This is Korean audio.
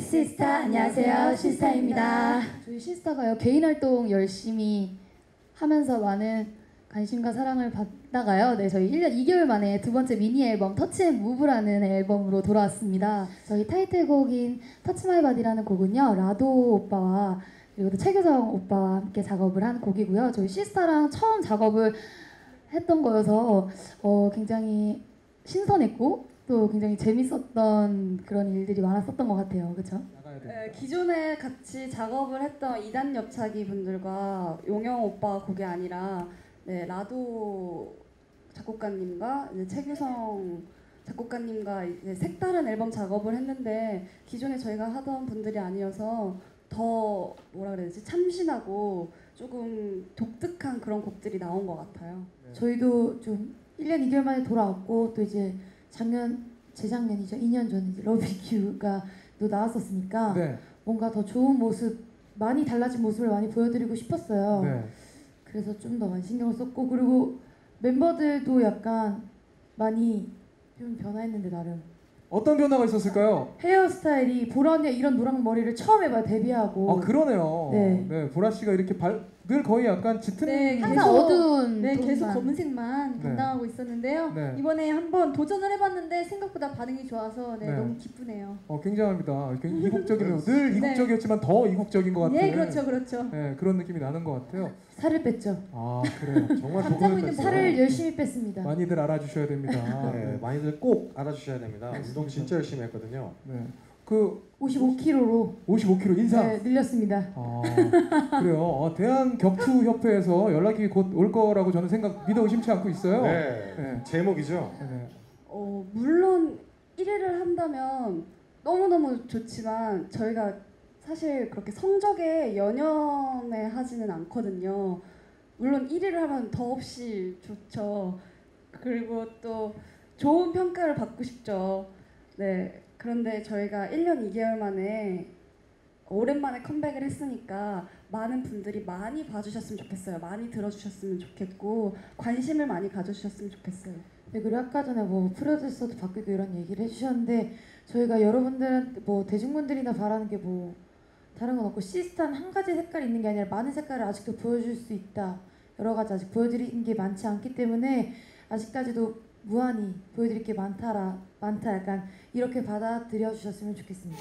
시스타 안녕하세요 시스타입니다. 저희 시스타가요 개인 활동 열심히 하면서 많은 관심과 사랑을 받다가요. 네, 저희 1년 2개월 만에 두 번째 미니 앨범 터치 앤 무브라는 앨범으로 돌아왔습니다. 저희 타이틀곡인 터치 마이 바디라는 곡은요. 라도 오빠와 그리고 또 최규성 오빠와 함께 작업을 한 곡이고요. 저희 시스타랑 처음 작업을 했던 거여서 어, 굉장히 신선했고 또 굉장히 재밌었던 그런 일들이 많았었던 것 같아요. 그렇죠? 네, 기존에 같이 작업을 했던 이단 옆차기 분들과 용영 오빠 곡이 아니라 네, 라도 작곡가님과 이제 최규성 작곡가님과 이제 색다른 앨범 작업을 했는데 기존에 저희가 하던 분들이 아니어서 더 뭐라 그래야 되지 참신하고 조금 독특한 그런 곡들이 나온 것 같아요. 저희도 좀 1년 2개월 만에 돌아왔고 또 이제 작년 재작년이죠 2년 전에 이제 러비큐가 또 나왔었으니까 네. 뭔가 더 좋은 모습 많이 달라진 모습을 많이 보여드리고 싶었어요. 네. 그래서 좀 더 많이 신경을 썼고 그리고 멤버들도 약간 많이 좀 변화했는데 나름 어떤 변화가 있었을까요? 헤어스타일이 보라 언니가 이런 노랑 머리를 처음 해봐요 데뷔하고 아 그러네요. 네. 보라 씨가 이렇게 발, 늘 거의 약간 짙은 네, 항상 계속- 어두운 네, 계속. 검은색만 네. 담당하고 있었는데요. 네. 이번에 한번 도전을 해봤는데 생각보다 반응이 좋아서 네, 네. 너무 기쁘네요. 어, 굉장합니다. 이렇게 이국적이네요. 늘 네. 이국적이었지만 더 이국적인 것 같은 네, 그렇죠, 그렇죠. 네, 그런 느낌이 나는 것 같아요. 살을 뺐죠 아 그래요. 정말 감 잡고 부분을 있는 뺐어요. 살을 열심히 뺐습니다 많이들 알아주셔야 됩니다. 네, 네. 많이들 꼭 알아주셔야 됩니다. 운동 진짜 열심히 했거든요. 네. 그 55kg로 55kg 인상. 네, 늘렸습니다 아 그래요. 어, 대한 격투 협회에서 연락이 곧 올 거라고 저는 생각 믿어 의심치 않고 있어요. 네, 네. 제목이죠. 네. 어, 물론 1위를 한다면 너무너무 좋지만 저희가 사실 그렇게 성적에 연연해 하지는 않거든요. 물론 1위를 하면 더없이 좋죠. 그리고 또 좋은 평가를 받고 싶죠. 네. 그런데 저희가 1년 2개월 만에 오랜만에 컴백을 했으니까 많은 분들이 많이 봐주셨으면 좋겠어요. 많이 들어주셨으면 좋겠고 관심을 많이 가져주셨으면 좋겠어요. 네, 그리고 아까 전에 뭐 프로듀서도 바뀌고 이런 얘기를 해주셨는데 저희가 여러분들한테 뭐 대중분들이나 바라는 게 뭐 다른 건 없고 시스탄 한 가지 색깔이 있는 게 아니라 많은 색깔을 아직도 보여줄 수 있다 여러 가지 아직 보여드린 게 많지 않기 때문에 아직까지도 무한히 보여드릴 게 많다라 많다 약간 이렇게 받아들여 주셨으면 좋겠습니다.